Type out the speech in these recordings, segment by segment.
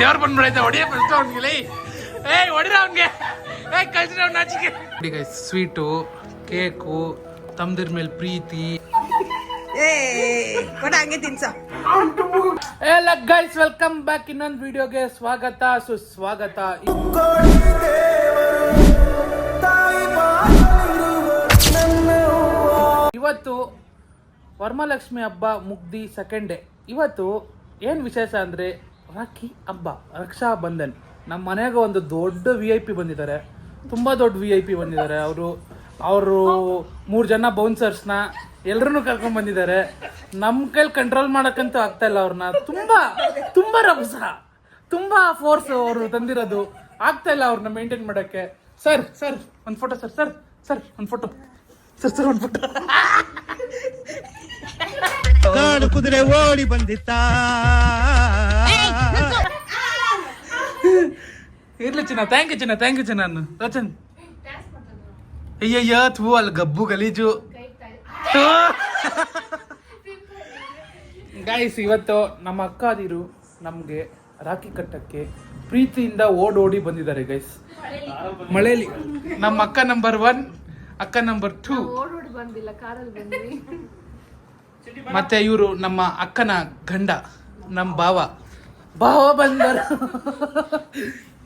ದೇವ್ರ ಬಂದ್ಬಿಡೈತೆ ಹೊಡಿಯ ಫಸ್ಟ್ ಅವ್ನಿಗೆ ಏಯ್ ಹೊಡಿರ ಅವ್ನಿಗೆ. ಏಯ್ ಕಳ್ಸಿರ ಅವ್ನ ಆಚೆಗೆ ನೋಡಿ ಗೈಸ್ ಸ್ವೀಟು ಕೇಕು ತಮ್ದಿರ್ ಮೇಲೆ ಪ್ರೀತಿ. ಏ ಕೊಡ ಹಂಗೆ ತಿನ್ಸ. ಎಲ್ಲ ಗೈಸ್ ವೆಲ್ಕಮ್ ಬ್ಯಾಕ್ ಇನ್ನೊಂದು ವಿಡಿಯೋಗೆ ಸ್ವಾಗತ ಸುಸ್ವಾಗತ. ಇವತ್ತು ವರ್ಮಲಕ್ಷ್ಮಿ ಹಬ್ಬ ಮುಗ್ದಿ ಸೆಕೆಂಡ್ ಡೇ ಇವತ್ತು ಏನು ವಿಶೇಷ ಅಂದರೆ ರಾಖಿ, ಹಬ್ಬ ರಕ್ಷಾ ಬಂಧನ್ ನಮ್ಮ ಮನೆಗೆ ಒಂದು ದೊಡ್ಡ ವಿ ಐ ಪಿ ಬಂದಿದ್ದಾರೆ. ತುಂಬ ದೊಡ್ಡ ವಿ ಐ ಪಿ ಬಂದಿದ್ದಾರೆ ಅವರು. ಅವರು ಮೂರು ಜನ ಬೌನ್ಸರ್ಸ್ನ ಎಲ್ಲರೂ ಕರ್ಕೊಂಡು ಬಂದಿದ್ದಾರೆ. ನಮ್ಮ ಕೈಲಿ ಕಂಟ್ರೋಲ್ ಮಾಡೋಕ್ಕಂತೂ ಆಗ್ತಾ ಇಲ್ಲ ಅವ್ರನ್ನ. ತುಂಬ ತುಂಬ ರಭಸ. ತುಂಬ ಫೋರ್ಸ್ ಅವರು ತಂದಿರೋದು. ಆಗ್ತಾ ಇಲ್ಲ ಅವ್ರನ್ನ ಮೇಂಟೈನ್ ಮಾಡೋಕ್ಕೆ. ಸರ್ ಸರ್, ಒಂದು ಫೋಟೋ ಸರ್ ಸರ್ ಸರ್, ಒಂದು ಫೋಟೋ ಸರ್ ಸರ್, ಒಂದು ಫೋಟೋ ಕಾಡು ಕುದುರೆ ಓಡಿ ಬಂದಿತ್ತ. ಇರ್ಲಿ ಚಿನ್ನ ಥ್ಯಾಂಕ್ ಯು ಚಿನ್ನ ಥ್ಯಾಂಕ್ ಯು ಚಿನ್ನ ನಾನು ರಚನ್. ಅಯ್ಯಯ್ಯ ಥೂ ಅಲ್ಲಿ ಗಬ್ಬು ಗಲೀಜು. ಗೈಸ್ ಇವತ್ತು ನಮ್ಮ ಅಕ್ಕಾದಿರು ನಮಗೆ ರಾಖಿ ಕಟ್ಟಕ್ಕೆ ಪ್ರೀತಿಯಿಂದ ಓಡೋಡಿ ಬಂದಿದ್ದಾರೆ ಗೈಸ್ ಮಳೆಯಲ್ಲಿ ನಮ್ಮ ಅಕ್ಕ ನಂಬರ್ ಒನ್ ಅಕ್ಕ ನಂಬರ್ ಟೂ ಓಡೋಡಿ ಬಂದಿಲ್ಲ ಕಾರಲ್ಲಿ ಬಂದ್ವಿ. ಮತ್ತೆ ಇವರು ನಮ್ಮ ಅಕ್ಕನ ಗಂಡ ನಮ್ಮ ಭಾವ. ಭಾವ ಬಂದರು.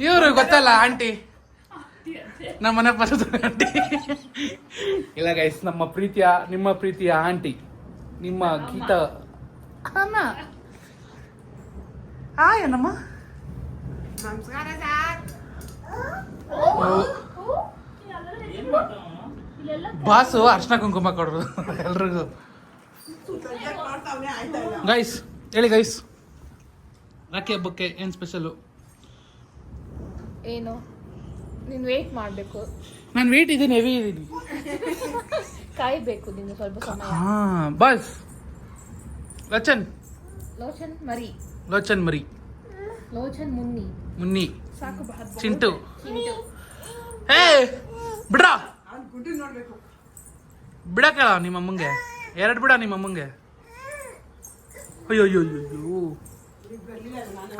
ಇವರು ಗೊತ್ತಲ್ಲ ಆಂಟಿ. ನಮ್ಮ ಮನೆ ಬರೋದು ಆಂಟಿ. ಇಲ್ಲ ಗೈಸ್ ನಮ್ಮ ಪ್ರೀತಿಯ ನಿಮ್ಮ ಪ್ರೀತಿಯ ಆಂಟಿ ನಿಮ್ಮ ಗೀತ. ನಮಸ್ಕಾರ ಸರ್. ಬಾಸು ಅರ್ಶನ ಕುಂಕುಮ ಕೊಡ್ರು. ಎಲ್ರಿಗೂ. ನೋಡ್ತಾವ್ನೆ ಆಯ್ತಾ ಇಲ್ಲ ಗೈಸ್ ಹೇಳಿ ಗೈಸ್ ರಾಖಿ ಹಬ್ಬಕ್ಕೆ ಏನು ಸ್ಪೆಷಲು ಏನು? ನೀನು ವೇಟ್ ಮಾಡಬೇಕು. ನಾನು ವೇಟ್ ಇದ್ದೀನಿ ಹೆವಿ ಇದ್ದೀನಿ. ಕಾಯಬೇಕು ನೀನು ಸ್ವಲ್ಪ ಸಮಯ. ಹಾ ಬಸ್. ಲೋಚನ್. ಲೋಚನ್ ಮರಿ. ಲೋಚನ್ ಮರಿ. ಲೋಚನ್ ಮುನ್ನಿ. ಮುನ್ನಿ. ಸಾಕು ಬಹಳ ಚಿಂಟು. ಹೇ ಬಿಡ್ರಾ. ಬಿಡಕ್ಕಲ್ಲ ನಿಮ್ಮ ಅಮ್ಮಂಗೆ. ಎರಡು ಬಿಡ ನಿಮ್ಮ ಅಮ್ಮಂಗೆ. ಅಯ್ಯೋ ಅಯ್ಯೋ ಅಯ್ಯೋ ಅಯ್ಯೋ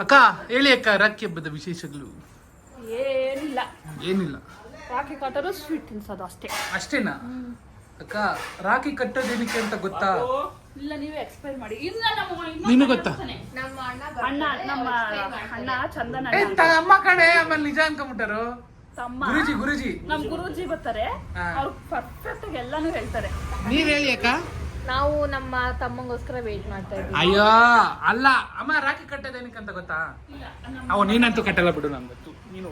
ಅಕ್ಕ ಹೇಳಿ ಅಕ್ಕ ರಾಖಿ ಹಬ್ಬದ ವಿಶೇಷಗಳು. ಏನಿಲ್ಲ. ರಾಖಿ ಕಟ್ಟೋದು ಸ್ವೀಟ್ ತಿನ್ಸೋದು ಅಷ್ಟೇ. ಅಷ್ಟೇನಾ? ಅಕ್ಕ ರಾಖಿ ಕಟ್ಟೋದೇನಕ್ಕೆ ಅಂತ ಗೊತ್ತಾ? ಇಲ್ಲ ನೀವೇ ಎಕ್ಸ್ಪ್ಲೈನ್ ಮಾಡಿ. ಇಲ್ಲ ನಮ್ಮ ನಿಮಗೆ ಗೊತ್ತಾ? ನಮ್ಮ ಅಣ್ಣ ನಮ್ಮ ಅಣ್ಣ ಚಂದನ ಅಣ್ಣ ಅಂತ. ಅಮ್ಮ ಕಡೆ ಆಮೇಲೆ ನಿಜ ಅನ್ಕೊಂಬಿಟ್ಟರು? ತಮ್ಮ. ಗುರುಜಿ ಗುರುಜಿ. ನಮ್ ಗುರುಜಿ ಬರ್ತಾರೆ. ಅವ್ರು ಪರ್ಫೆಕ್ಟ್ ಆಗಿ ಎಲ್ಲಾನು ಹೇಳ್ತಾರೆ. ನೀವ್ ಹೇಳಿ ಅಕ್ಕ. ನಾವು ನಮ್ಮ ತಮ್ಮಂಗೋಸ್ಕರ ವೇಟ್ ಮಾಡ್ತಾ ಇದ್ದೀವಿ. ಅಯ್ಯೋ ಅಲ್ಲ ಅಮ್ಮ ರಾಖಿ ಕಟ್ಟೋದೇನಕ್ಕೆ ಅಂತ ಗೊತ್ತಾ? ಅವ ನೀನಂತೂ ಕಟ್ಟಲ್ಲ ಬಿಡು ನನ್ ಗೊತ್ತು ನೀನು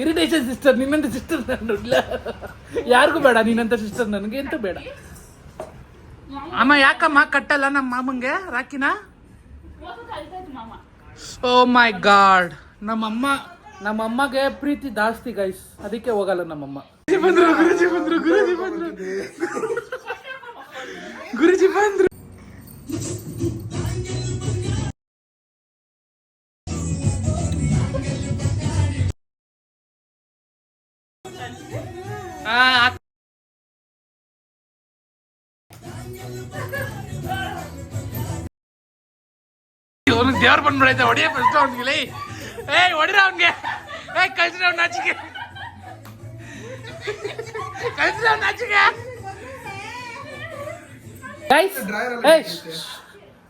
ಇರಿಟೇಷನ್ ಸಿಸ್ಟರ್ ನಿನ್ನಂತ ಸಿಸ್ಟರ್ ನಾನು ಇಲ್ಲ. ಯಾರಿಗೂ ಬೇಡ, ನಿನ್ನಂತ ಸಿಸ್ಟರ್ ನನಗೆ ಎಂತ ಬೇಡ. ಅಮ್ಮ, ಯಾಕಮ್ಮ ಕಟ್ಟಲ್ಲ ನಮ್ಮ ಮಾಮಂಗೆ, ರಾಕಿನ? ಓ ಮೈ ಗಾಡ್ ನಮ್ಮಮ್ಮ, ನಮ್ಮಮ್ಮಗೆ ಪ್ರೀತಿ ಜಾಸ್ತಿ ಗೈಸ್ ಅದಕ್ಕೆ ಹೋಗಲ್ಲ ನಮ್ಮಮ್ಮ. ಬಂದ್ರು, ಗುರುಜಿ ಬಂದ್ರು ಗುರುಜಿ ಬಂದ್ರು. ಗುರುಜಿ ಬಂದ್ರು. ದೇವ್ರ ಬಂದ್ಬಿಡೈತೆ ಹೊಡಿಯ ಫಸ್ಟ್ ಅವ್ನಿಗೆ ಏಯ್ ಹೊಡಿರ ಅವ್ನಿಗೆ. ಏಯ್ ಕಳ್ಸಿರ ಅವ್ನ ಆಚೆಗೆ ಕಳ್ಸಿರ ಅವ್ನ ಆಚೆಗೆ ಗೈಸ್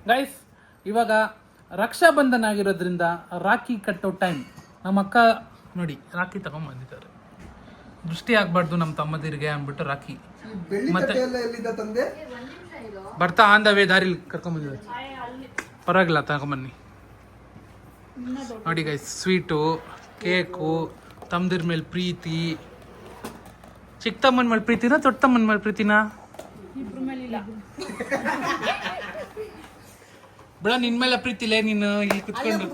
ಗೈಸ್ ಇವಾಗ ರಕ್ಷಾ ಬಂಧನ ಆಗಿರೋದ್ರಿಂದ ರಾಖಿ ಕಟ್ಟೋ ಟೈಮ್ ನಮ್ಮ ಅಕ್ಕ ನೋಡಿ ರಾಖಿ ತಗೊಂಡ್ಬಂದಿದ್ದಾರೆ ದೃಷ್ಟಿ ಆಗ್ಬಾರ್ದು ನಮ್ಮ ತಮ್ಮದಿರಿಗೆ ಅಂದ್ಬಿಟ್ಟು ರಾಖಿ. ಮತ್ತೆ ಎಲ್ಲಿದ್ದ ತಂದೆ? ಬರ್ತಾ ಆನ್ ದ ವೇ ದಾರಿಲಿ ಕರ್ಕೊಂಬಂದಿದ್ದಾರೆ ಪರವಾಗಿಲ್ಲ ತಗೊಂಬನ್ನಿ. ನೋಡಿ ಗೈಸ್ ಸ್ವೀಟು ಕೇಕು ತಮ್ದಿರ್ ಮೇಲೆ ಪ್ರೀತಿ. ಚಿಕ್ಕ ತಮ್ಮನ ಮೇಲೆ ಪ್ರೀತಿನಾ ದೊಡ್ಡ ತಮ್ಮನ ಮೇಲೆ ಪ್ರೀತಿನಾ? ಬಿಡ ನಿನ್ ಮೇಲೆ ಪ್ರೀತಿ ಇಲ್ಲ ನೀನು ಇಲ್ಲಿ ಕುತ್ಕೊಂಡು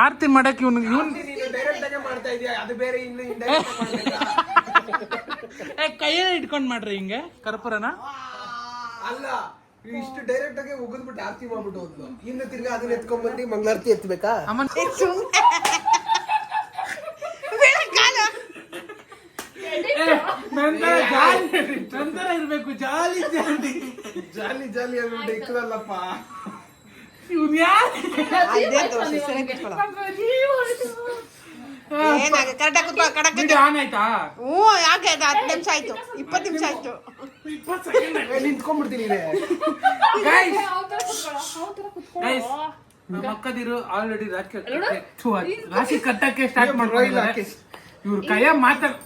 ಆರ್ತಿ ಮಾಡಕ್ ಇವ್ನು ಇವ್ನ್ ನೀನು ಡೈರೆಕ್ಟ್ ಆಗಿ ಮಾಡ್ತಾ ಇದೀಯ? ಅದು ಬೇರೆ ಇನ್ನು indirect ಆಗಿ ಏ ಕೈಯಲ್ಲಿ ಇಟ್ಕೊಂಡ್ ಮಾಡ್ರಿ ಹಿಂಗೆ ಕರ್ಪೂರನ? ಅಲ್ಲ. ಇಷ್ಟು ಡೈರೆಕ್ಟ್ ಆಗಿ ಉಗಿದ್ಬಿಟ್ಟು ಆರ್ತಿ ಮಾಡ್ಬಿಟ್ಟು ಹೋದ್ಲು. ಇನ್ನು ತಿರ್ಗಾ ಅದನ್ನ ಎತ್ಕೊಂಡ್ ಬಂದು ಮಂಗಳಾರತಿ ಏ, ನಂತರ ಜಾಲಿ ನಂತರ ಇರ್ಬೇಕು ಜಾಲಿ ಜಾಲಿ. ಜಾಲಿ ಜಾಲಿ ಅಂದ್ಬಿಟ್ಟು ಇಕ್ಕದಲ್ಲಪ್ಪ. ಇವ್ನ್ ಯಾರು? ಕರೆಕ್ಟಾಗಿ ಕುತ್ಕೊ ಕಡಕ್ ಆನ್ ಆಯ್ತಾ? ಹ್ಞೂ ಯಾಕೆ? ಹತ್ತು ನಿಮಿಷ ಆಯ್ತು. ಇಪ್ಪತ್ತು ನಿಮಿಷ ಆಯ್ತು. ನಿಂತ್ಕೊಂಡ್ಬಿಡ್ತೀನಿ ನಮ್ಮ ಅಕ್ಕದಿರು ಆಲ್ರೆಡಿ ಅದ್ ರಾಖಿ ಕಟ್ಟಕ್ಕೆ ಸ್ಟಾರ್ಟ್ ಮಾಡ್ಕೊಂಡಿದ್ದಾರೆ. ಇವ್ರ ಕೈಯ ಮಾತಾಡ್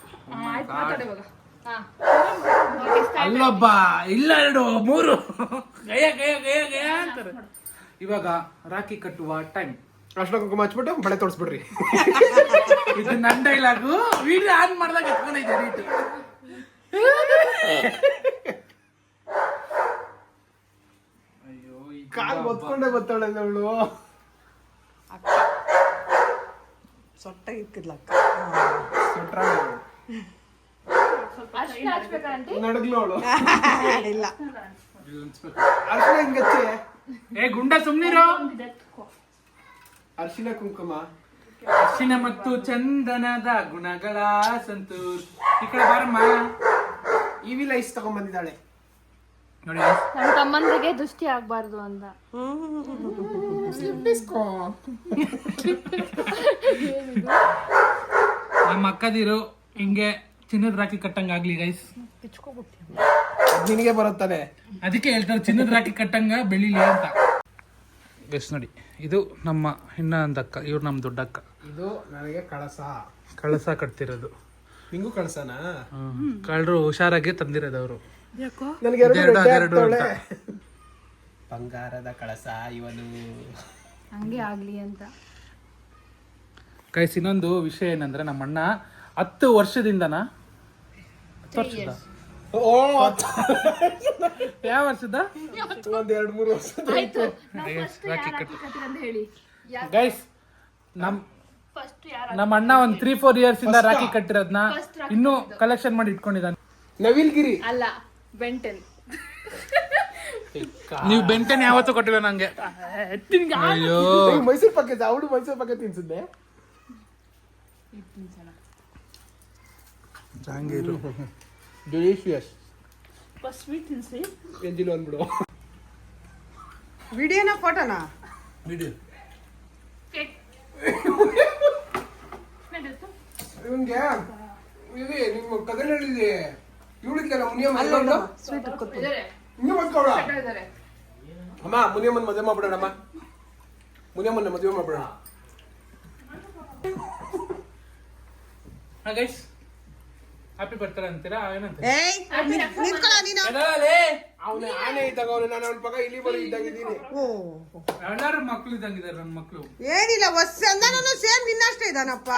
ಅಲ್ಲೊಬ್ಬ ಇಲ್ಲ ಎರಡು ಮೂರು. ಗಯ ಗಯ ಗಯ ಗಯ ಅಂತಾರೆ. ಇವಾಗ ರಾಖಿ ಕಟ್ಟುವ ಟೈಮ್ ಅರ್ಶನ ಕುಂಕುಮ ಹಚ್ಬಿಟ್ಟು ಬಳೆ ತೋರಿಸ್ಬಿಡ್ರಿ. ಇದು ನನ್ನ ಡೈಲಾಗು ವಿಡಿಯೋ ಆನ್ ಮಾಡಿದಾಗ ಎತ್ಕೊಂಡೈತೆ ರೀಟ್ ಅಯ್ಯೋ ಈ ಕಾಲ್ ಒತ್ಕೊಂಡೆ ಬರ್ತಾಳೆ ಅವಳು ಸೊಟ್ಟ ಇಕ್ಕಿದ್ಲ ಅಕ್ಕ. ಸೊಟ್ಟ ಅವಳು. ಇಲ್ಲ. ಅರ್ಶಿನ ಹಿಂಗಚ್ಚೆ ಏ ಗುಂಡ ಸುಮ್ನಿರೋ. ಅರ್ಶಿನ ಕುಂಕುಮ. ಅರ್ಶಿನ ಮತ್ತು ಚಂದನದ ಗುಣಗಳ ಸಂತೂರ್. ಈ ಕಡೆ ಬಾರಮ್ಮ. ಇವಿ ಲೈಸ್ ತಗೊಂಡ್ಬಂದಿದ್ದಾಳೆ ನೋಡಿ ನನ್ನ ತಮ್ಮಂದಿಗೆ ದೃಷ್ಟಿ ಆಗ್ಬಾರ್ದು ಅಂತ. ನಮ್ಮ ಅಕ್ಕದಿರು ಹಿಂಗೆ ಚಿನ್ನದ ರಾಖಿ ಕಟ್ಟಂಗ ಆಗ್ಲಿ ಗೈಸ್ ಅದ್ ನಿನಗೆ ಬರುತ್ತಾನೆ ಅದಕ್ಕೆ ಹೇಳ್ತಾರೆ ಚಿನ್ನದ ರಾಖಿ ಕಟ್ಟಂಗ ಬೆಳಿಲಿ ಅಂತ. ಗೈಸ್ ನೋಡಿ ಇದು ನಮ್ಮ ಹೆಣ್ಣ ಅಂದಕ್ಕ ಇವ್ರು ನಮ್ಮ ದೊಡ್ಡಕ್ಕ ಇದು ನನಗೆ ಕಳಸ. ಕಳಸ ಕಟ್ತಿರೋದು. ನಿಂಗೂ ಕಳ್ಸಾನ? ಕಳ್ಳರು ಹುಷಾರಾಗಿ ತಂದಿರೋದು ಅವರು ನನಗೆ ಎರಡು ಆಗ್ತಾವಳೆ. ಬಂಗಾರದ ಕಳಸ ಇವನು. ಹಂಗೆ ಆಗ್ಲಿ ಅಂತ. ಕೈಸ್ ಇನ್ನೊಂದು ವಿಷಯ ಏನಂದ್ರೆ ನಮ್ಮ ಅಣ್ಣ ಹತ್ತು ವರ್ಷದಿಂದನಾ? ಹತ್ತು ವರ್ಷದ? ಓ ಯಾವ ವರ್ಷದ? ಒಂದ್ ಎರಡ್ ಮೂರು ವರ್ಷ ಗೈಸ್ ನಮ್ ಫಸ್ಟ್ ಯಾರು ನಮ್ಮ ಅಣ್ಣ ಒಂದ್ ತ್ರೀ ಫೋರ್ ಇಯರ್ಸ್ ಇಂದ ರಾಖಿ ಕಟ್ಟಿರೋದ್ನ ಇನ್ನು ಕಲೆಕ್ಷನ್ ಮಾಡಿ ಇಟ್ಕೊಂಡಿದ್ದಾನೆ ನವಿಲ್ಗಿರಿ ಅಲ್ಲ ಬೆಂಟನ್ ನೀವು ಬೆಂಟನ್ ಯಾವತ್ತೂ ಕೊಟ್ಟಿಲ್ಲ ನಂಗೆ. ಅಯ್ಯೋ. ಏ, ಮೈಸೂರ್ ಪಕ್ಕ ಅವಳು ಮೈಸೂರ್ ಪಕ್ಕ ತಿನ್ಸಿದ್ದೆ ಡೆಲಿಷಿಯಸ್ ಫಸ್ಟ್ ಸ್ವೀಟ್ ತಿನ್ಸಿ. ಎಂಜಿಲ್ ಅಂದ್ಬಿಡು ವಿಡಿಯೋನ ಫೋಟೋನಾ ಕೇಕ್ ಇವನ್ಗೆ? ಇದು ನಿಮ್ಮ ಕದನಲ್ಲಿದೆ ಇವಳಿಗೆಲ್ಲ ಮುನಿಯಮ್ಮ ಮದ್ವೆ ಸ್ವೀಟ್ ಅಮ್ಮ ಮುನಿಯಮ್ಮನ ಮದುವೆ ಮಾಡ್ಬಿಡೋಣಮ್ಮ. ಮುನಿಯಮ್ಮನ ಮದುವೆ ಮಾಡ್ಬಿಡೋಣ. ಗೈಸ್ ಹ್ಯಾಪಿ ಬರ್ತಾರೆ ಅಂತೀರಾ? ಏನಂತ? ಅವನ ಆನೆ ಇದ್ದಾಗ ಅವನು ನಾನು ಅವನ ಪಕ್ಕ ಇಲ್ಲಿ ಬರೋ ಎಲ್ಲಾರು ಇದ್ದಂಗಿದ್ದಾರೆ ನನ್ನ ಮಕ್ಳು ಏನಿಲ್ಲ ಹೊಸ ಸೇಮ್ ನಿನ್ನಷ್ಟೇ ಇದಾನಪ್ಪ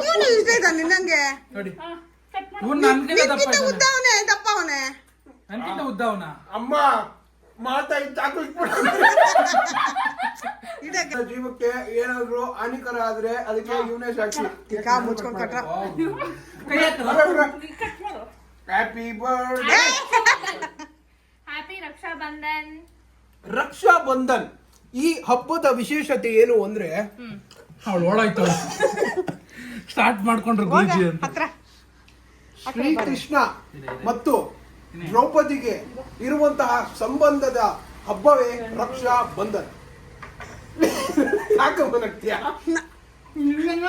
ಇವನು ಇಷ್ಟ ಇದ್ದಾನೆ ನಿನ್ನಂಗೆ ನೋಡಿ. ಇವ್ನು ನನ್ಗಿಂತ ದಪ್ಪ ಉದ್ದ ಇದ್ದಾನೆ. ಅವನೇ ದಪ್ಪ ಅವನೇ? ನನ್ಗಿಂತ ಉದ್ದ ಅವನ ಅಮ್ಮ ಮಾತಾ ಇದ್ದ ಚಾಕು ಇದಕ್ಕೆ ಜೀವಕ್ಕೆ ಏನಾದ್ರು ಹಾನಿಕರ ಆದ್ರೆ ಅದಕ್ಕೆ ಇವನೇ ಸಾಕ್ಷಿ. ಕಾ ಮುಚ್ಕೊಂಡ್ ಕಟ್ರ. Happy birthday happy Raksha Bandhan Raksha Bandhan ಈ ಹಬ್ಬದ ವಿಶೇಷತೆ ಏನು ಅಂದ್ರೆ ಅವಳು ಓಡಾಯ್ತು. ಸ್ಟಾರ್ಟ್ ಮಾಡ್ಕೊಂಡ್ರು ಗುರುಜಿ ಅಂತ. ಹತ್ರ. ಶ್ರೀಕೃಷ್ಣ ಮತ್ತು ದ್ರೌಪದಿಗೆ ಇರುವಂತಹ ಸಂಬಂಧದ ಹಬ್ಬವೇ ರಕ್ಷಾ ಬಂಧನ್.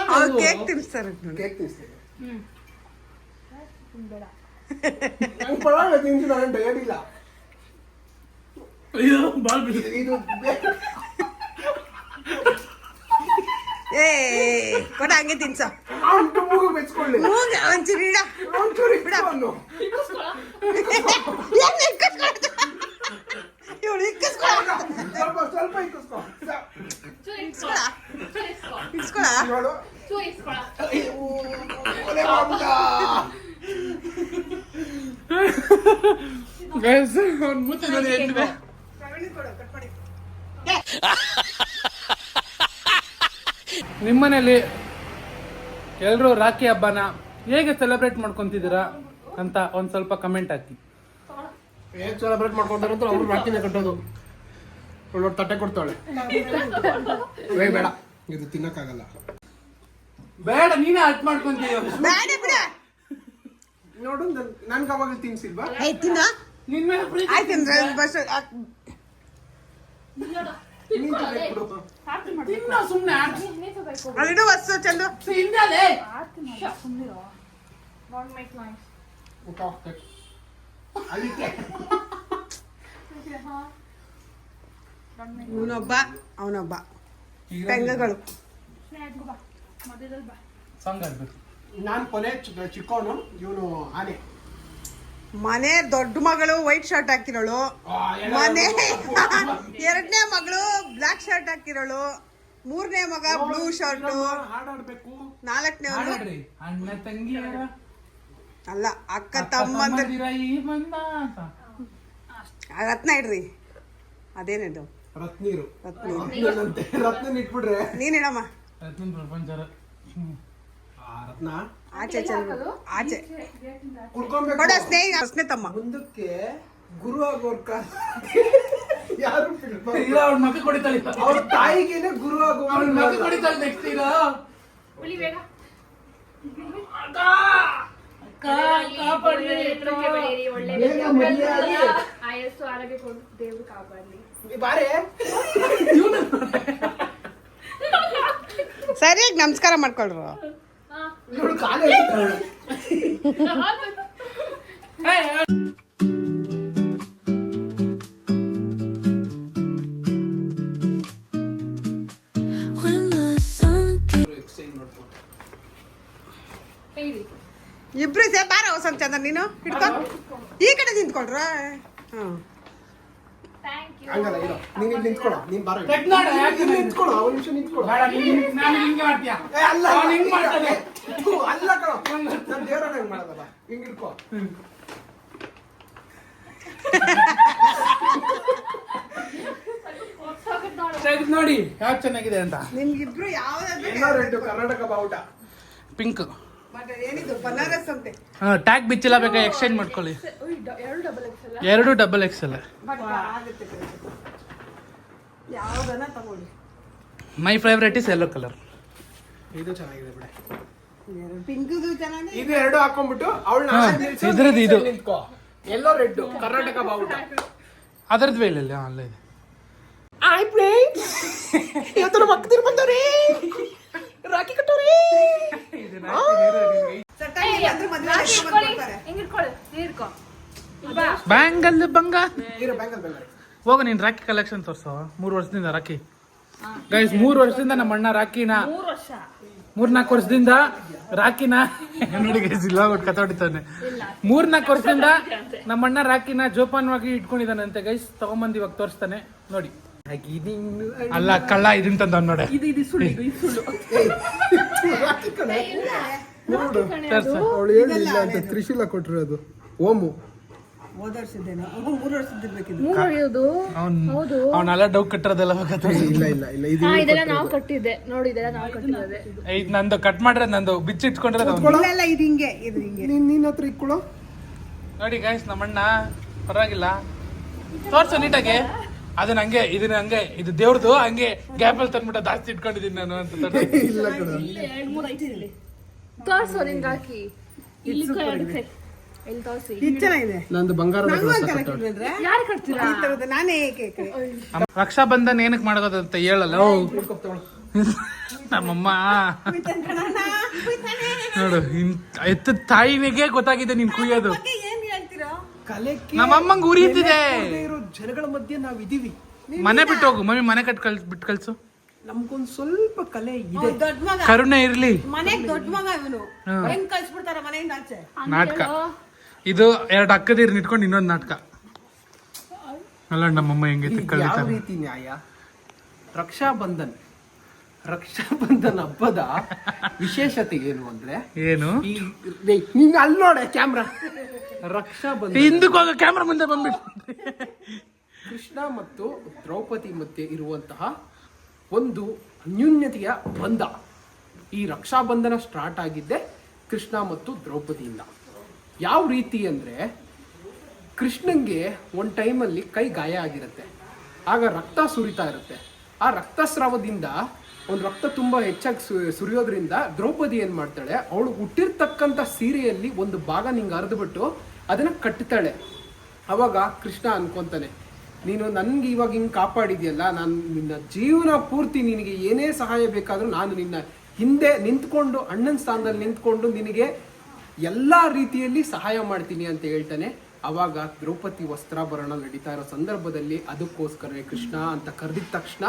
ಅವ್ರು ಕೇಕ್ ತಿನ್ಸ್ತಾರೆ ಕೇಕ್ ಪರವಾಗಿಲ್ಲ ತಿಂದು ನಾನು ಇಲ್ಲ ಇದು- ಇದು ಏ ಕೊಡ ಹಂಗೆ ತಿನ್ಸ ಅವ್ನ್ ಮೂಗು ಬೆಚ್ಕೊಳ್ಳಿ ಮೂಗ ಒಂಚೂರು ಇಡ ಒಂಚೂರು ಇಟ್ಕೊಂಡು ಇವಳು ಇಕ್ಕಿಸ್ಕೊಳ ಸ್ವಲ್ಪ ಸ್ವಲ್ಪ ಇಕ್ಕಿಸ್ಕೊ ಇಕ್ಸ್ಕೊಳ ಇಕ್ಸ್ಕೊಳ ನೋಡು ಅಯ್ಯೋ, ಕೊಲೆ ಮಾಡ್ಬಿಟ್ಟ. ಗೈಸ್ ಅವ್ನ್ ಮೂತಿ ನೋಡಿ ನಿಮ್ಮನೇಲಿ ಎಲ್ಲರೂ ರಾಖಿ ಹಬ್ಬನ ಹೇಗೆ ಸೆಲೆಬ್ರೇಟ್ ಮಾಡ್ಕೊಂತಿದ್ದೀರಾ ಅಂತ ಒಂದ್ ಸ್ವಲ್ಪ ಕಮೆಂಟ್ ಹಾಕಿ. ಹೇಗ್ ಸೆಲೆಬ್ರೇಟ್ ಮಾಡ್ಕೊಂತಾರೆ ಅಂತ ಅವ್ರು ರಾಕಿನ ಕಟ್ಟೋದು. ಒಳ್ಳೊಳ್ಳೆ ತಟ್ಟೆ ಕೊಡ್ತಾಳೆ. ಏ ಬೇಡ. ಇದು ತಿನ್ನಕ್ಕಾಗಲ್ಲ. ಬೇಡ ನೀನೇ ಅರ್ಥ ಮಾಡ್ಕೊಂತೀಯ? ಬೇಡ ಬಿಡ. ನೋಡು ನನ್ಗೆ ಅವಾಗ ತಿನ್ಸಿಲ್ವಾ? ತಿನ್ನ. ನಿನ್ ಮೇಲೆ ಪ್ರೀತಿ ಆಯ್ತು ಬಸ್ ಬಿಡು. ತಿನ್ನೋ ಸುಮ್ನೆ. ಅಲ್ಲಿಡು ಬಸ್ಸು ಚಂದು. ತಿನ್ನಲೇ. ಊಟ ಹೋಗ್ತೈತೆ. ಅದಕ್ಕೆ. ಇವನೊಬ್ಬ ಅವನೊಬ್ಬ ಪೆಂಗಗಳು. ಸಾಂಗ್ ನಾನು ನಾನ್ ಕೊನೆ ಚಿಕ್ಕ- ಚಿಕ್ಕವನು ಇವನು ಆನೆ. ಮನೆ ದೊಡ್ಡ ಮಗಳು ವೈಟ್ ಶರ್ಟ್ ಹಾಕಿರೋಳು. ಮನೆ ಎರಡನೇ ಮಗಳು ಬ್ಲಾಕ್ ಶರ್ಟ್ ಹಾಕಿರೋಳು. ಮೂರನೇ ಮಗ ಬ್ಲೂ ಶರ್ಟ್ ನಾಲ್ಕನೇ ಅಲ್ಲ ಅಕ್ಕ ತಮ್ಮಂದ್ರ. ರತ್ನ ಇಡ್ರಿ. ಅದೇನಿದು ರತ್ನೀರು. ರತ್ನ ನೀನ್ ಇಡಮ್ಮ ರತ್ನ ಆಚೆ ಆಚೆ ಕುಡ್ಕೊಬೇಕು. ಕೊಡ ಸ್ನೇಹ ಸ್ನೇಹ ತಮ್ಮ. ಮುಂದಕ್ಕೆ ಗುರು ಆಗೋರ್ ಕಾಲ ಯಾರು ಇಲ್ಲ ಕೊಡಿತಾಳೆ. ಅವ್ರ ತಾಯಿಗೇನೆ ಗುರು ಆಗೋ ಅವ್ಳ ಮಕ್ಕ ಕೊಡಿತಾಳೆ ನೆಕ್ಸ್ಟ್ ಈಗ ಉಳಿ ಬೇಗ. ಅಕ್ಕ, ಕಾಪಾಡಿ. ಎತ್ತರಕ್ಕೆ ಬೆಳೀರಿ, ಒಳ್ಳೆ ಬೇಗ ಮದುವೆಯಾಗಿ. ಆಯಸ್ಸು ಆರೋಗ್ಯ ಕೊಡು. ದೇವ್ರು ಕಾಪಾಡ್ಲಿ. ಬಾರೆ. ಸರಿಯಾಗಿ ನಮಸ್ಕಾರ ಮಾಡ್ಕೊಳ್ರು. ನೋಡು ಕಾಲ ಏಯ್, ಹೇಳಿ ಇಬ್ರು ಸೇ ಬಾರ ಹೊಸ ಚಂದ ನೀನು? ಹಿಡ್ಕೊ. ಈ ಕಡೆ ನಿಂತ್ಕೊಳ್ರ. ಹ್ಮ್. ಥ್ಯಾಂಕ್ ಯು ಹಂಗಲ್ಲ ಇರೋ. ನೀನ್ ಇಲ್ಲಿ ನಿಂತ್ಕೊಳ ನೀನ್ ಬಾರ ಕಟ್ ಮಾಡು, ಯಾಕೆ ಇಲ್ಲಿ ನಿಂತ್ಕೊಳ ಒಂದ್ ನಿಮಿಷ ನಿಂತ್ಕೊಳ. ಬೇಡ, ನೀನ್- ನಾನು ಹಿಂಗೆ ಮಾಡ್ತೀಯ? ಏ, ಅಲ್ಲ ಅವ್ನು ಹಿಂಗ್ ಮಾಡ್ತಾನೆ. ಥು, ಅಲ್ಲ ಕಣ. ನಾನು ದೇವ್ರ ಹೆಂಗ್ ಮಾಡೋದಲ್ಲ ಹಿಂಗ್ ಇಟ್ಕೋ. ತೆಗ್ದ್ ನೋಡಿ ಯಾವ ಚೆನ್ನಾಗಿದೆ ಅಂತ. ನಿಮ್ಗಿಬ್ರು ರೆಡ್ ಕರ್ನಾಟಕ ಬಾವುಟ. ಪಿಂಕ್. ಮತ್ತೆ ಏನಿದು? ಬನಾರಸ್ ಅಂತೆ. ಟ್ಯಾಗ್ ಬಿಚ್ಚಿಲ್ಲ ಬೇಕಾ? ಎಕ್ಸ್ಚೇಂಜ್ ಮಾಡ್ಕೊಳ್ಳಿ. ಎರಡು ಡಬಲ್ ಎಕ್ಸ್ ಅಲ್ಲ? ಎರಡು ಡಬಲ್ ಎಕ್ಸ್ ಎಲ್ ಆಗುತ್ತೆ ಯಾವ್ದನ್ನ ತಗೊಳ್ಳಿ. My favourite is yellow colour ಇದು ಚೆನ್ನಾಗಿದೆ ಬಿಡೆ. ಇದು ಎರಡು ಹಾಕೊಂಡ್ಬಿಟ್ಟು ಅವಳನ್ನ ಹಾ, ಇದ್ರದ್ದು ಇದು. ಎಲ್ಲೋ ರೆಡ್ ಕರ್ನಾಟಕ ಬಾವುಟ. ಅದರದ್ದು ಅಲ್ಲೇ ಇದೆ. ಆಯ್ ಪ್ಲೇ ಇವತ್ತು ನಮ್ಮ ಅಕ್ಕದಿರು ಬಂದವ್ರಿ ರಾಖಿ ಕಟ್ಟೋರಿ ಹಿಂಗ್ ಇಟ್ಕೊಳ್ಳಿ ನೀರ್ ಇಟ್ಕೊ ಬಾ ಬ್ಯಾಂಗಲ್ ಬಂಗ? ಹೋಗ ಬ್ಯಾಂಗಲ್ ಬೆಲ್ಲ ಹೋಗು ನೀನ್ ರಾಖಿ ಕಲೆಕ್ಷನ್ ತೋರ್ಸೋ. ಮೂರು ವರ್ಷದಿಂದ ರಾಖಿ. ಗೈಸ್ ಮೂರು ವರ್ಷದಿಂದ ನಮ್ಮ ಅಣ್ಣ ರಾಖಿನ. ಮೂರು ವರ್ಷ. ಮೂರ್ನಾಲ್ಕು ವರ್ಷದಿಂದ ರಾಖಿನ ನೋಡಿ ಗೈಸ್ ಇಲ್ಲ ಹೊಡಿತಾನೆ. ಮೂರ್ನಾಲ್ಕು ವರ್ಷದಿಂದ ನಮ್ಮ ಅಣ್ಣ ರಾಖಿನ ಜೋಪಾನವಾಗಿ ಇಟ್ಕೊಂಡಿದ್ದಾನಂತೆ ಗೈಸ್ ತಗೊಂಬಂದು ಇವಾಗ ತೋರಿಸ್ತಾನೆ. ನೋಡಿ. ಅಲ್ಲ ಕಳ್ಳ ಇದನ್ ತಂದ ನೋಡ. ನೋಡು. ತೋರ್ಸು. ಅವಳು ಹೇಳಿಲ್ಲ ಅಂತ ತ್ರಿಶೂಲ ಕೊಟ್ಟಿರೋದು. ಓಮು. ಹೋದ ವರ್ಷದ್ದೇನೋ ಮೂರು ವರ್ಷದಿರ್ಬೇಕಿದ್ದು ಮೂರು ಹೊಡೆಯೋದು ಅವ್ನ್ ಅವನೆಲ್ಲ ಡೌ ಕಟ್ಟಿರೋದೆಲ್ಲ ಗೊತ್ತಾಗ್ತದೆ. ಇಲ್ಲ ಇಲ್ಲ ಇಲ್ಲ ಇದು ಹಾ ಇದೆಲ್ಲ ನಾವು ಕಟ್ಟಿದ್ದೆ. ನೋಡಿ ಇದೆಲ್ಲ ನಾವು ಕಟ್ಟಿರೋದೆ. ಇದ್. ನಂದು ಕಟ್ ಮಾಡ್ರೆ ನಂದು. ಬಿಚ್ಚಿಟ್ಕೊಂಡಿರೋದು ಅವ್ನು. ಇಲ್ಲ ಇಲ್ಲ ಇದು ಹಿಂಗೆ ಇದು ಹಿಂಗೆ. ನೀನ್ ನಿನ್ನ ಹತ್ರ ಇಕ್ಕೊಳ್ಳೋ ನೋಡಿ ಗೈಸ್ ನಮ್ಮಣ್ಣ ಪರವಾಗಿಲ್ಲ. ತೋರ್ಸು ನೀಟಾಗಿ. ಅದನ್ನ ಹಂಗೆ ಇದನ್ನ ಹಂಗೆ ಇದು ದೇವ್ರದು ಹಂಗೆ ಗ್ಯಾಪ್ ಅಲ್ಲಿ ತಂದ್ಬಿಟ್ಟು ಜಾಸ್ತಿ ಇಟ್ಕೊಂಡಿದ್ದೀನಿ ನಾನು ಅಂತ ತೋರ್ಸು. ಇಲ್ಲ ಕಣ. ಇಲ್ಲಿ ತೋರ್ಸು ನಿಂಗೆ ಹಾಕಿ ಇಲ್ಲಿ ಎರಡು ಕೈ. ನಂದು ಬಂಗಾರ ರಕ್ಷಾ ಬಂಧನ್ ಏನಕ್ಕೆ ಮಾಡೋದಂತ ಹೇಳಲ್ಲ. ನಮ್ಮಮ್ಮ. ನೋಡು ಎತ್ತ ತಾಯಿನಿಗೆ ಗೊತ್ತಾಗಿದೆ ನೀನ್ ಕುಯ್ಯೋದು. ಏನ್ ಹೇಳ್ತೀರಾ? ಕಲೆಕ್ಕೆ ನಮ್ಮಮ್ಮಂಗ್ ಉರಿತಿದೆ ಇರೋ ಜನಗಳ ಮಧ್ಯೆ ನಾವ್ ಇದೀವಿ ಮನೆ ಬಿಟ್ಟು ಹೋಗು. ಮಮ್ಮಿ ಮನೆ ಕಟ್ ಕಳ್ ಬಿಟ್ಟು ಕಳ್ಸು. ನಮ್ಗೊಂದ್ ಸ್ವಲ್ಪ ಕಲೆ ಇದೆ. ದೊಡ್ಡ ಮಗ. ಕರುಣೆ ಇರ್ಲಿ. ಮನೆಗ್ ದೊಡ್ಡ ಮಗ ಇವನು. ಹೆಂಗ್ ಕಳ್ಸ್ಬಿಡ್ತಾರ ಮನೆಯಿಂದ ಆಚೆ? ನಾಟಕ. ಇದು ಎರಡು ಅಕ್ಕದಿರ್ ನಿಟ್ಕೊಂಡು ಇನ್ನೊಂದು ನಾಟಕ. ಅಲ್ಲ ನಮ್ಮಮ್ಮ ಹೆಂಗೆ ಯಾವ ರೀತಿ ನ್ಯಾಯ? ರಕ್ಷಾ ಬಂಧನ್ ರಕ್ಷಾ ಬಂಧನ್ ಹಬ್ಬದ ವಿಶೇಷತೆ ಏನು ಅಂದ್ರೆ? ಏನು? ಈ ಲೇ, ನೀನ್ ಅಲ್ಲಿ ನೋಡೆ ಕ್ಯಾಮ್ರಾ. ರಕ್ಷಾ ಬಂಧನ್ ಹಿಂದಕ್ಕೆ ಹೋಗ ಕ್ಯಾಮ್ರಾ ಮುಂದೆ ಬಂದ್ಬಿಟ್ಟು ಕೃಷ್ಣ ಮತ್ತು ದ್ರೌಪದಿ ಮಧ್ಯೆ ಇರುವಂತಹ ಒಂದು ಅನ್ಯೂನ್ಯತೆಯ ಬಂಧ. ಈ ರಕ್ಷಾಬಂಧನ ಸ್ಟಾರ್ಟ್ ಆಗಿದ್ದೆ ಕೃಷ್ಣ ಮತ್ತು ದ್ರೌಪದಿಯಿಂದ. ಯಾವ ರೀತಿ ಅಂದರೆ ಕೃಷ್ಣಂಗೆ ಒಂದು ಟೈಮಲ್ಲಿ ಕೈ ಗಾಯ ಆಗಿರುತ್ತೆ. ಆಗ ರಕ್ತ ಸುರಿತಾ ಇರುತ್ತೆ. ಆ ರಕ್ತಸ್ರಾವದಿಂದ ಒಂದು ರಕ್ತ ತುಂಬ ಹೆಚ್ಚಾಗಿ ಸು- ಸುರಿಯೋದ್ರಿಂದ ದ್ರೌಪದಿ ಏನು ಮಾಡ್ತಾಳೆ, ಅವಳು ಹುಟ್ಟಿರ್ತಕ್ಕಂಥ ಸೀರೆಯಲ್ಲಿ ಒಂದು ಭಾಗ ನಿಂಗೆ ಹರಿದುಬಿಟ್ಟು ಅದನ್ನು ಕಟ್ತಾಳೆ. ಅವಾಗ ಕೃಷ್ಣ ಅನ್ಕೊತಾನೆ, ನೀನು ನನ್ಗೆ ಇವಾಗ ಹಿಂಗೆ ಕಾಪಾಡಿದೆಯಲ್ಲ, ನಾನು ನಿನ್ನ ಜೀವನ ಪೂರ್ತಿ ನಿನಗೆ ಏನೇ ಸಹಾಯ ಬೇಕಾದರೂ ನಾನು ನಿನ್ನ ಹಿಂದೆ ನಿಂತ್ಕೊಂಡು, ಅಣ್ಣನ ಸ್ಥಾನದಲ್ಲಿ ನಿಂತ್ಕೊಂಡು ನಿನಗೆ ಎಲ್ಲಾ ರೀತಿಯಲ್ಲಿ ಸಹಾಯ ಮಾಡ್ತೀನಿ ಅಂತ ಹೇಳ್ತಾನೆ. ಅವಾಗ ದ್ರೌಪದಿ ವಸ್ತ್ರಾಭರಣ ನಡೀತಾ ಇರೋ ಸಂದರ್ಭದಲ್ಲಿ ಅದಕ್ಕೋಸ್ಕರನೇ ಕೃಷ್ಣ ಅಂತ ಕರೆದಿದ ತಕ್ಷಣ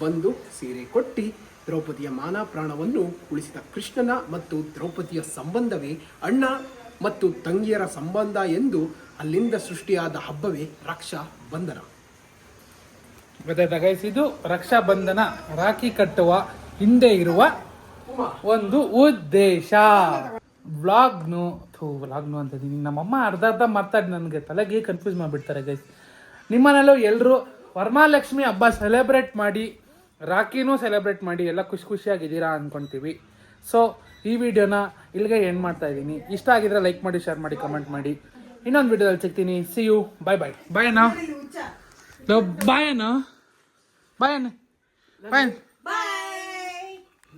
ಬಂದು ಸೀರೆ ಕೊಟ್ಟಿ ದ್ರೌಪದಿಯ ಮಾನ ಪ್ರಾಣವನ್ನು ಉಳಿಸಿದ ಕೃಷ್ಣನ ಮತ್ತು ದ್ರೌಪದಿಯ ಸಂಬಂಧವೇ ಅಣ್ಣ ಮತ್ತು ತಂಗಿಯರ ಸಂಬಂಧ ಎಂದು ಅಲ್ಲಿಂದ ಸೃಷ್ಟಿಯಾದ ಹಬ್ಬವೇ ರಕ್ಷಾ ಬಂಧನ. ಗೊತ್ತಾಯ್ತಾ ಗೈಸ್ ಇದು ರಕ್ಷಾ ಬಂಧನ ರಾಖಿ ಕಟ್ಟುವ ಹಿಂದೆ ಇರುವ ಒಂದು ಉದ್ದೇಶ. ವ್ಲಾಗ್ನು ಥೂ ವ್ಲಾಗ್ನು ಅಂತ ಇದ್ದೀನಿ. ನಮ್ಮಮ್ಮ ಅರ್ಧ ಅರ್ಧ ಮಾತಾಡಿ ನನಗೆ. ತಲೆಗೆ ಕನ್ಫ್ಯೂಸ್ ಮಾಡಿಬಿಡ್ತಾರೆ ಗೈಸ್ ನಿಮ್ಮನೆಲ್ಲೂ ಎಲ್ಲರೂ ವರಮಹಾಲಕ್ಷ್ಮಿ ಹಬ್ಬ ಸೆಲೆಬ್ರೇಟ್ ಮಾಡಿ ರಾಖಿನೂ ಸೆಲೆಬ್ರೇಟ್ ಮಾಡಿ ಎಲ್ಲ ಖುಷಿ ಖುಷಿಯಾಗಿದ್ದೀರಾ ಅಂದ್ಕೊತೀವಿ ಸೊ ಈ ವಿಡಿಯೋನ ಇಲ್ಲಿಗೆ ಎಂಡ್ ಮಾಡ್ತಾ ಇದ್ದೀನಿ. ಇಷ್ಟ ಆಗಿದ್ರೆ ಲೈಕ್ ಮಾಡಿ ಶೇರ್ ಮಾಡಿ ಕಮೆಂಟ್ ಮಾಡಿ. ಇನ್ನೊಂದು ವಿಡಿಯೋದಲ್ಲಿ ಸಿಗ್ತೀನಿ. ಸಿ ಯು ಬಾಯ್ ಬಾಯ್ ಬಾಯ್ ಅಣ್ಣ ಬಾಯ್ ಅಣ್ಣ ಬಾಯ್ ಅಣ್ಣ ಬಾಯ್